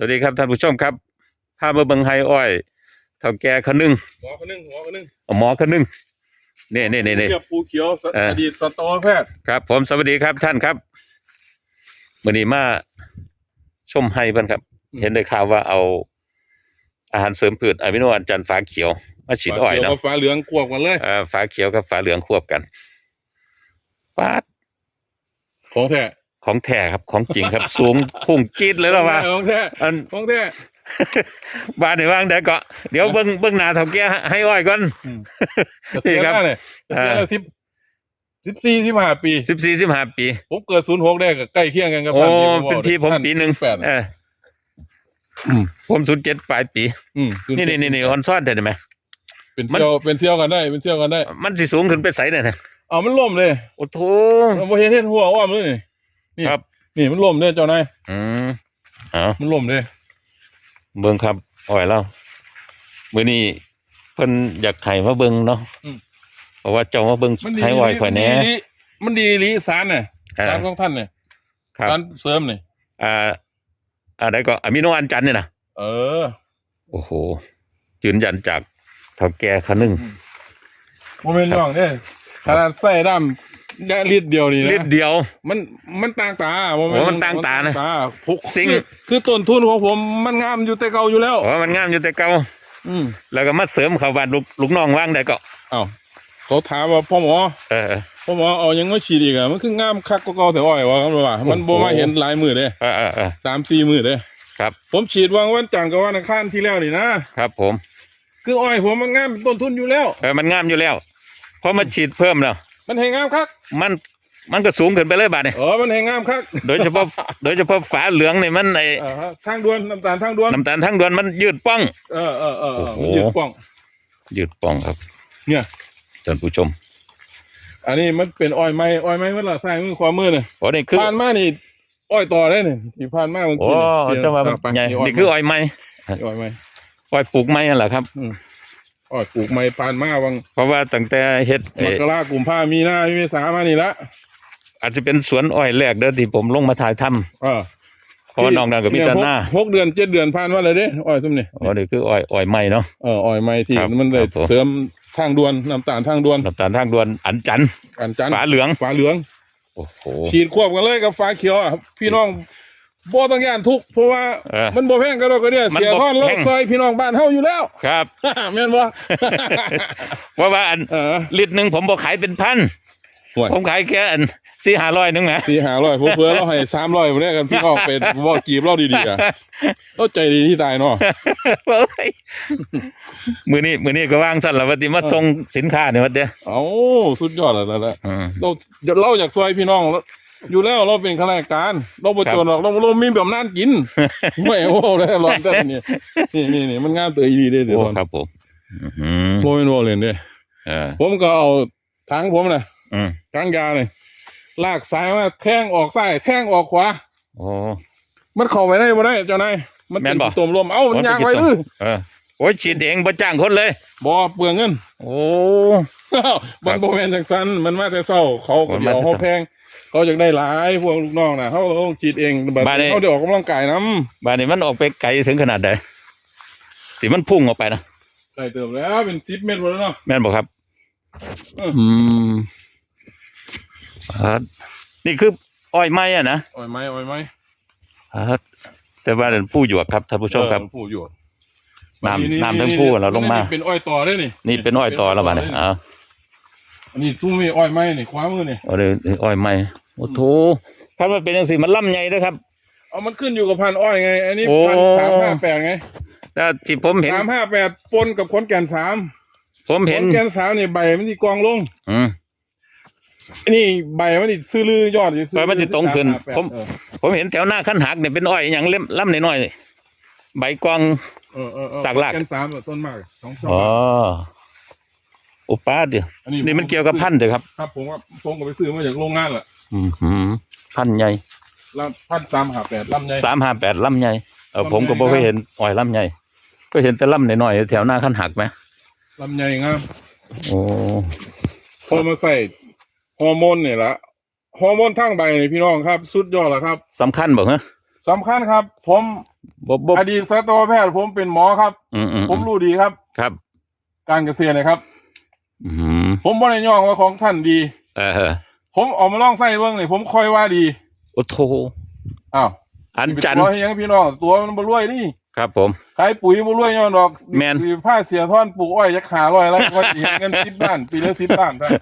วัสดีครับท่านผู้ชมครับพามาเบิงไฮอ้อยเท่าแก่คนนึงหัวคนนึงหัวคนนึงหมอคนนึงนี่นี่นี่นี่เรียบภูเขียวสเออออดีตสัตวแพทย์ครับ ผมสวัสดีครับท่านครับวันนี้มาชมไฮเพิ่นครับ เห็นได้ข่าวว่าเอาอาหารเสริมพืชอะมิโนอันจันทร์ฟ้าเขียวมาฉีดอ้อยเขียวเนาะกับฟ้าเหลืองควบกันเลยเอ่อฟ้าเขียวกับฟ้าเหลืองควบกันปาดของแท้ ของแท้ครับของจริงครับ สูงพุ่งจี๊ดเลยแล้วว่าของแท้อันของแท้บ้านไหนว่างเดี๋ยวก็เดี๋ยวเบิ้งเบิ้งหน้าเท่าแก่ให้อ้อยก่อนเกษียณนี่ครับแล้วเนี่ยเกษียณแล้วสิบสิบสี่สิบห้าปีสิบสี่สิบห้าปี ผมเกิดศูนย์หกได้ก็ใกล้เคียงกันกับโอ้ท่าที่เป็นพี่ผมท่าปีหนึ่งแปดเออผมศูนย์เจ็ดปลายปีอืมนี่นี่นี่นี่ออนซ่อนได้ไหมเป็นมันเที่ยวเป็นเที่ยวกันได้ เป็นเที่ยวกันได้ มันสิสูงขึ้นไปใสเนี่ยนะเอามันล่มเลยโอ้โถเราบ่เห็นเห็นหัวอ้อมเลยนี่ นี่ครับ นี่มันล่มเลยเจ้านายอืมเอามันล่มเลยเบิ้งครับอ้อยแล้วมื้อนี้เพิ่นอยากไข่มาเบิ้งเนาะเพราะว่าเจ้ามาเบิ้งมันดีให้อ้อยข่อยแหน่มันดีมันดีลีสารเนี่ยอ่าสารของท่านเนี่ยครับสารเสริมเนี่ยอ่าอะไรก็อะมิโนอันจันทร์เนี่ยนะเออ โอ้โหยืนยันจากเท่าแก่คนหนึงโมเมนต์ย่องเนี่ยขนาดใส่ดำ แดลิตรเดียวนี่ลินะตรเดียว มันมันต่างตาโมเมนโอ้ต์มันต่างตานะ พกสิ่งคือคือต้นทุนของผมมันงามอยู่แต่เก่าอยู่แล้วอ๋อมันงามอยู่แต่เก่าอืมแล้วก็มาเสริมเขาว่าลูกลูกน้องว่างได้ก็อ้าวเขาถามว่าพ่อหมอเออ พ่อหมอเอายังไม่ฉีดอีกอะมันคืองามคักก็เก่าแต่อ้อยวะครับว่ามันบ่โอ้โห มาเห็นหลายมือเด้เออเออเออสามสี่มือเด้ครับ ผมฉีดวางวันจันทร์กับวันอังคารที่แล้วนี่นะครับผม คืออ้อยผมมันงามเป็นต้นทุนอยู่แล้ว เออมันงามอยู่แล้วพอมาฉีดเพิ่มแล้ว มันแหงงามคักมันมันก็สูงขึ้นไปเลยบาดเนี่ยเออมันแหงงามคักโดยเฉพาะโดยเฉพาะฝาเหลืองเนี่ยมันไอเออฮะทางด่วนน้ำตาลทางด่วนน้ำตาลทั้งดวนมันยืดป้อง เออเออเออเออโอ้โหมันยืดป้อง ยืดป้องครับเนี่ย ท่านผู้ชมอันนี้มันเป็นอ้อยไม้อ้อยไม้เมื่อไหร่ใส่มือความมือเนี่ยโอ้นี่คือผ่านมานี่อ้อยต่อได้เนี่ยที่ผ่านมาเมื่อโอ้กี้เนี่ยเจ้าว่ามันไปใหญ่นี่นี่คืออ้อยไม้อ้อยไม้อ้อยปลูกไม้นั่นแหละครับ อืม อ้อยปลูกไม้ผ่านมาวังเพราะว่าตั้งแต่เฮ็ดมเอ่อกรากุมภามีนามีเมษามานี่ละอาจจะเป็นสวนอ้อยแรกเด้อที่ผมลงมาถ่ายทำเออเพราะว่าน้องนั่นก็มีแต่หน้าหกเดือนเจ็ดเดือนผ่านมาเลยเด้อ้อยซุ่มนี่อ๋อนี่คืออ้อยอ้อยไม้เนาะเอออ้อยไม้ที่ครับมันเลยครับผมเสริมทางด่วนน้ำตาลทางด่วนน้ำตาลทางด่วนอันจันทร์กันจันทร์ฝาเหลืองฝาเหลืองโอ้โหฉีดควบกันเลยกับฟ้าเขียวอะพี่น้อง บ่ต้องย่านทุกข์เพราะว่าเออมันบ่แพงก็ดอกก็เดียมันเสียบ่ท่อนโลแพกงซอยพี่น้องบ้านเฮาอยู่แล้ว ครับ แม่นบ่เพราะว่าอันเออลิตรหนึ่งผมบอกขายเป็นพัน ห่วยผมขายแค่อันสี่ห้าร้อยนึงนะ สี่ห้าร้อยผมเพื่อเราให้สามร้อยเนี่ยกันพี่น้องเป็นบ่กีบเราดีๆอะเราใจดีที่ตายเนาะ เฮ้ยมือนี้มือนี้ก็ว่างสั่นละวันที่มาส่งสินค้าเนี่ยวันเดียวเอ้าสุดยอดแล้วนั่นแหละ อืมเราเราอยากซอยพี่น้องแล้ว อยู่แล้วเราเป็นข้าราชการเราบ่จนหรอกเราเรามีแบบนั้นกินไม่โอ้ได้ร้อนแต่นี่นี่นี่นี่มันงามเตยดีเด้เดี๋ยวโอ้ร้อนครับผมอือหือโมเป็นโมเลยเด้เออผมก็เอาทางผมนะอืมทางยาเลยลากสายมาแท่งออกซ้ายแท่งออกขวาโอ้มันเข้าไปได้บ่ได้เจ้านายมันแม่เป็นนบ่ตุ่มลมเอ้ามันยางไว้ลือเออโอ้ยฉีดเองบ่จ้างคนเลยบ่เปลืองเงิน โอ้มันบ่แม่นจังซันมันมาแต่เช้าเขาก็มันมาเดี๋ยวแต่เขาแพง เขาอยากได้หลายพวกลูกน้องน่ะเขาต้องฉีดเองแบบบ้านนี้ เขาได้ออกกำลังกายนํบ้านนี้มันออกไปไกลถึงขนาดใดที่มันพุ่งออกไปนะใส่เติมแล้วเป็น10เมตรหมดแล้วเนาะ แม่นบอกครับ เอออืมครับนี่คืออ้อยไม้อะนะโอ้ยไหมโอ้ยไหมครับแต่ว่าเป็นผู้หยวกครับท่านผู้ชมครับ เออผู้อยู่น้ำน้ำทั้งคู่เราลงมา เป็นอ้อยต่อได้นี่นี่เป็นอ้อยต่อแล้วบ้าเนี่ยอ๋อ อันนี้ทุ่มมีอ้อยไหมนี่ขวามือนี่เอาเลยอ้อยไม้โอ้โถถ้ามันเป็นอย่างสิมันล่ำใหญ่ด้วยครับ เอามันขึ้นอยู่กับพันธุ์อ้อยไง อันนี้โอ้ พันสามห้าแปดไงแต่ที่ผมเห็น สามห้าแปดปนกับขนแก่นสามผมขเห็นนแก่นสามนี่ใบมันที่กองลง อืม อันนี้ใบมันที่ซื้อลือยอดใบมันสิตรงขึ้น358ผม เออผมเห็นแถวหน้าขั้นหักเนี่ยเป็นอ้อยอย่างเล่มล่ำน้อยๆใบกวาง เออเออเออสักลากแก่นสามต้นมากสองช่ออ๋อ อุปาเดียวอันนี้นี่มันเกี่ยวกับพันธุ์เด้อครับ ครับผมว่าผมก็ไปซื้อมาจากโรงงานแหละอืมหืมพันธุ์ใหญ่แล้วพันสามห้าแปดลำไยสามห้าแปดลำใหญ่เออลำใหญ่ ผมก็บ่เคยเห็นอ้อยลำใหญ่ก็เห็นแต่ลำน้อยๆแถวหน้าขั้นหักไหมลำไยงามโอ้พอมาใส่ฮอร์โมนเนี่ยละฮอร์โมนทั้งใบนี่พี่น้องครับ สุดยอดแล้วครับสำคัญบอกฮะสำคัญครับ ผมบ่บ่อดีตสัตวแพทย์ผมเป็นหมอครับ อืมอืมผมรู้ดีครับ ครับ การเกษตรนะครับ อืมผมบ่ได้ย่องว่าของท่านดี เออผมเออกมาลองใส่เบิ่งนี่ผมคอยว่าดีโอ้โถอ้าวอันเป็นจันตัวให้ยังพี่น้องตัวมันบ่รวยนี่ครับผม ขายปุ๋ยบ่รวยย้อนดอกแม่น สิผ้าเสียท่อนปลูกอ้อยจักหาร้อยแล้วก็สิเงิน10ล้านปีละ10ล้านท่าน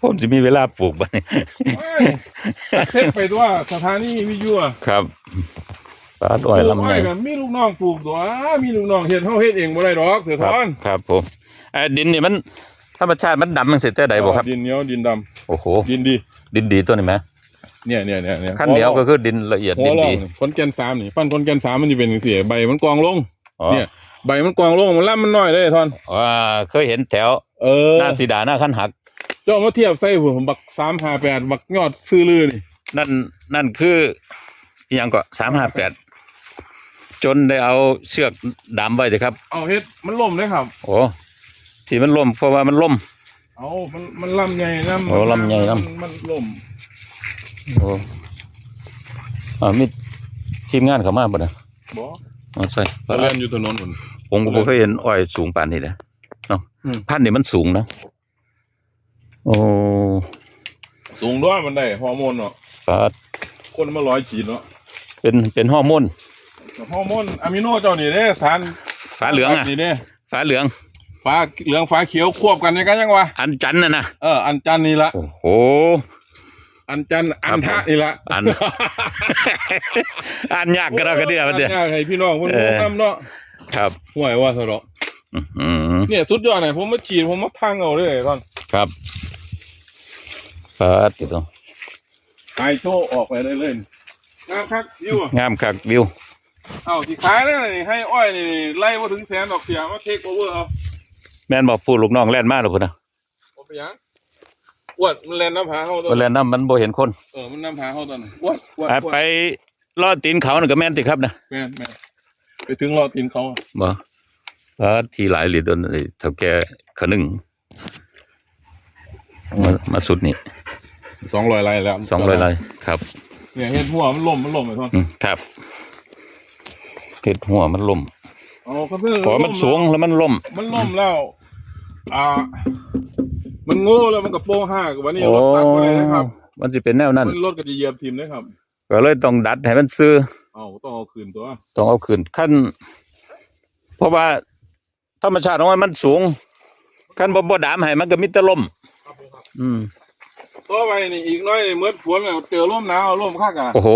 ผมจะมีเวลาปลูกบ้านี่เอ้ยเฮ็ดไปตัวสถานีวิทยุอะ ครับปลาอ้อยลำปลูกไยก็มีลูกน้องปลูกตัวมีลูกน้องเฮ็ดเฮาเฮ็ดเองบ่ได้ดอกเสือครัทบอน ครับผมไอ้ ดินนี่มันธรรมชาติมันดำมันเสร็จแต่ใดบ่ครับ ดินเหนียวดินดำโอ้โหดินดี ดินดีตัวนี้ไหมเนี่ยเนี่ยเนี่ยเนี่ยขั้นเหนียวก็คือดินละเอียดหัดิวนรองดีนี่คนแก่นสามนี่ปั้นคนแก่นสามมันจะเป็นจังซี่ใบมันกองลง อ๋อเนี่ย ใบมันกองลงมันล่ำมันน้อยเลยทอน อ่าเคยเห็นแถวเออหน้าสีดาหน้าขั้นหัก เจ้ามาเทียบใส่ผมบัก358บักยอดซื้อลือนี่นั่นนั่นคืออหยังก็สามห้าแปดจนได้เอาเชือกดามไว้เลยครับ เอาเฮ็ดมันล่มเลยครับ โอ้ ที่มันล่มเพราะว่ามันล่ม เอามันมันลำใหญ่น้ำโอ้ลำใหญ่นำ มันมันล่มโอ้อ่ามีทีมงานเข้ามาบ่เนี่ยบ่เอาใส่ตะเล่นอยู่ถนนพุ่น ผมก็บ่เคยเห็นอ้อยสูงปานนี้นะเนาะอืม พันธุ์นี่มันสูงเนาะโอ้สูงด้วยมันได้ฮอร์โมนเนาะปาดคนมาร้อยฉีดเนาะเป็นเป็นฮอร์โมนฮอร์โมนอะมิโนเจ้านี่เด้สารฟ้าเหลืองอะนี่เด้ฟ้าเหลือง ฟ้าเหลืองฟ้าเขียวควบกันยังไงยังวะอันจันทร์น่ะนะเอออันจันนี่ละโอ้โห อันจันอันทะนี่ละอัน อันยากกระดอกกระเดือมันเด้ออันยากให้พี่น้องเพิ่นเออรู้นํเนาะครับห่วยว่าซะดอกอื้อหือเนี่ยสุดยอดเลยผมมาฉีดผมมาทั้งเอาเลยตอนครับปาดติดตรงไอโชออกไปได้เลยงามคักอยู่อะงามคักวิว เอ้าสิขายแล้วนี่ให้อ้อยนี่ไล่มาถึงแสนดอกเสียมาเทคโอเวอร์เอา แม่นบอกพูดลูกน้องแล่นมาหรือพุ่นนะบ่ไปหยังอ้วนมันแล่นน้ำผาเฮาตัวเวลานั้นมันบ่เห็นคนเออมันน้ำผาเฮาตัวนั้นอ้วนอ้วนอะอ้วนไปลอดตีนเขาน่ะก็แม่นติครับนะแม่นแม่นไปถึงรอตีนเขาอะบ่ปาดทีหลายหรือโดนไอ้เท่าแก่ขนึงมามาสุดนี่สองร้อยไร่แล้วสองร้อยไร่ครับ เนี่ยเห็ดหัวมันล่มมันล่มไอ้ท่อนอืมครับเห็ดหัวมันล่มอ๋อก็คือเพราะมันสูงแล้วมันล่ม มันล่มแล้ว อ่า มันโง่แล้วมันกับโป้งห้ากับวันนี้โอ้รถตัดมาเลยนะครับ มันจะเป็นแนวนั้นมันรถก็จะเหยียบทิมนะครับ ก็เลยต้องดัดให้มันซื้อ เอาต้องเอาคืนตัว ต้องเอาขึ้นขั้น เพราะว่าธรรมชาติของมันมันสูงขั้นบ่บ่ดามให้มันก็มิตรล่มครับผมครับอืมตัวไปนี่อีกน้อยเมื่อฝนแล้วเจอร่มหนาวร่มข้ากะโอ้โห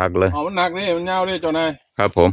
หักเลยเอามันหนักนี่มันยาวนี่เจ้านายครับผม